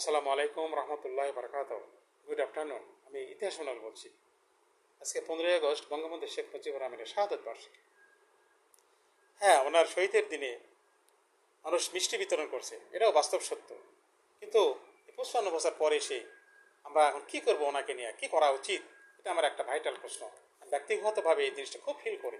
আসসালামু আলাইকুম রহমতুল্লাহ বারকাত good afternoon আমি ইতিহাস মোনাল বলছি। আজকে পনেরোই আগস্ট বঙ্গবন্ধু শেখ মুজিবুর রহমানের শাহাদত বার্ষিকী। হ্যাঁ ওনার শহীদের দিনে মানুষ মিষ্টি বিতরণ করছে, এটাও বাস্তব সত্য। কিন্তু পঁচপান্ন বছর পরে এসে আমরা এখন কি করব ওনাকে নিয়ে, কি করা উচিত, এটা আমার একটা ভাইটাল প্রশ্ন। ব্যক্তিগতভাবে এই জিনিসটা খুব ফিল করি।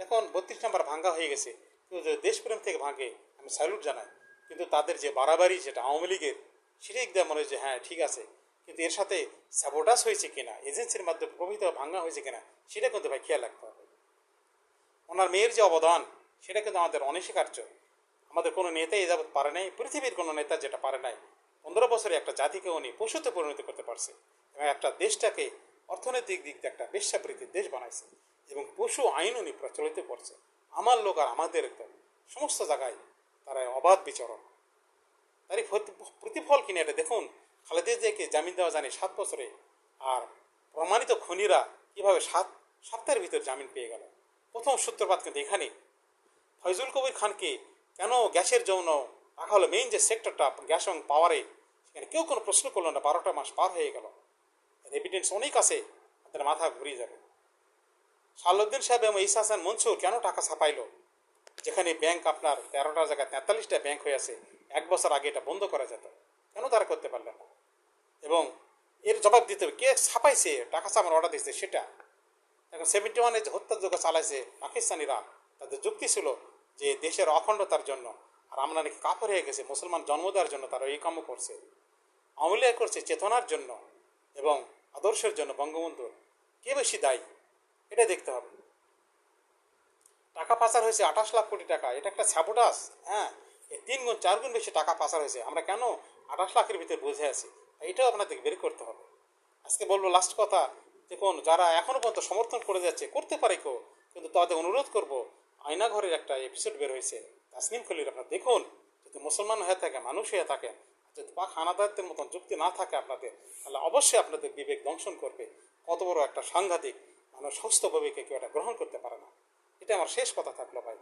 এখন বত্রিশ নাম্বার ভাঙ্গা হয়ে গেছে কিন্তু দেশপ্রেম থেকে ভাঙে, আমি স্যালুট জানাই। কিন্তু তাদের যে বাড়াবাড়ি, যেটা আওয়ামী লীগের সেটাই একদম মনে হচ্ছে হ্যাঁ ঠিক আছে। কিন্তু এর সাথে স্যাবোটাস হয়েছে কিনা এজেন্সির মাধ্যমে প্রভৃত ভাঙ্গা হয়েছে কিনা, সেটা কিন্তু ভাই খেয়াল রাখতে হবে। ওনার মেয়ের যে অবদান, সেটা কিন্তু আমাদের অনস্বীকার্য। আমাদের কোনো নেতা এ পারে নাই, পৃথিবীর কোনো নেতা যেটা পারে নাই। পনেরো বছরে একটা জাতিকে উনি পশুতে পরিণত করতে পারছে এবং একটা দেশটাকে অর্থনৈতিক দিক দিয়ে একটা বেশ্যাপ্রীতির দেশ বানাইছে এবং পশু আইন উনি প্রচলিত করছে। আমার লোক আর আমাদের সমস্ত জায়গায় তারা অবাধ বিচরণ। তারই প্রতিফল কিনে এটা। দেখুন, খালেদা জিয়াকে জামিন দেওয়া জানি সাত বছরে। আর প্রমাণিত খনিরা কীভাবে সাত সপ্তাহের ভিতর জামিন পেয়ে গেল? প্রথম সূত্রপাত কিন্তু এখানে। ফয়জুল কবির খানকে কেন গ্যাসের জন্য রাখা হলো? মেইন যে সেক্টরটা গ্যাস এবং পাওয়ারে সেখানে কেউ কোনো প্রশ্ন করল না। বারোটা মাস পার হয়ে গেল। এভিডেন্স অনেক আছে। আপনার মাথা ঘুরিয়ে যাবে। সালাউদ্দিন সাহেব এবং ইসা হাসান মনসুর কেন টাকা ছাপাইলো? যেখানে ব্যাংক আপনার তেরোটা জায়গায় তেতাল্লিশটা ব্যাংক হয়ে আছে। এক বছর আগে এটা বন্ধ করা যেত, কেন তারা করতে পারলেন না? এবং এর জবাব দিতে হবে, কে ছাপাইছে? টাকা ছাপানোর অর্ডার দিয়েছে সেটা। এখন সেভেন্টি ওয়ানে যে হত্যাযোগ্য চালাইছে পাকিস্তানিরা তাদের যুক্তি ছিল যে দেশের অখণ্ডতার জন্য, আর আমরা নাকি কাপড় হয়ে গেছে, মুসলমান জন্ম দেওয়ার জন্য তারা এই কামও করছে। আওয়ামী লীগ করছে চেতনার জন্য এবং আদর্শের জন্য বঙ্গবন্ধুর কে বেশি দায়ী? এটা দেখতে হবে। টাকা পাচার হয়েছে আঠাশ লাখ কোটি টাকা, এটা একটা সাবোটাস হ্যাঁ? তিন গুণ চার গুণ বেশি টাকা পাচার হয়েছে। আমরা কেন আঠাশ লাখের ভিতরে বুঝে আছি? এটাও আপনাদেরকে বের করতে হবে। আজকে বলব লাস্ট কথা, দেখুন, যারা এখনও পর্যন্ত সমর্থন করে যাচ্ছে, করতে পারে কেউ, কিন্তু তাদের অনুরোধ করব আয়না ঘরের একটা এপিসোড বের হয়েছে। তাসনিম খলির আপনারা দেখুন, যদি মুসলমান হয়ে থাকে, মানুষ হয়ে থাকেন যদি পাক হানাদারদের মতন যুক্তি না থাকে আপনাদের, তাহলে অবশ্যই আপনাদের বিবেক দংশন করবে। কত বড় একটা সাংঘাতিক, মানুষ সুস্থভাবে কেউ এটা গ্রহণ করতে পারে না। এটা আমার শেষ কথা থাকল ভাই।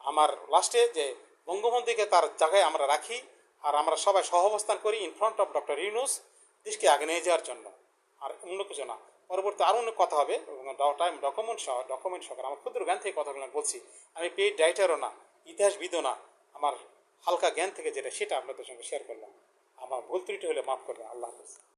আমার লাস্টে যে বঙ্গবন্ধুকে তার জায়গায় আমরা রাখি আর আমরা সবাই সহাবস্থান করি in front of doctor Yunus দেশকে আগে নিয়ে যাওয়ার জন্য। আর অন্য কিছু না। পরবর্তী আরও অনেক কথা হবে টাইম ডকুমেন্ট সহ ডকুমেন্ট সহ আমার ক্ষুদ্র জ্ঞান থেকে কথাগুলো বলছি। আমি পেইড রাইটারও না, ইতিহাসবিদও না। আমার হালকা জ্ঞান থেকে যেটা, সেটা আপনাদের সঙ্গে শেয়ার করলাম। আমার ভুল ত্রুটি হলে মাফ করবেন, আল্লাহ হাফিজ।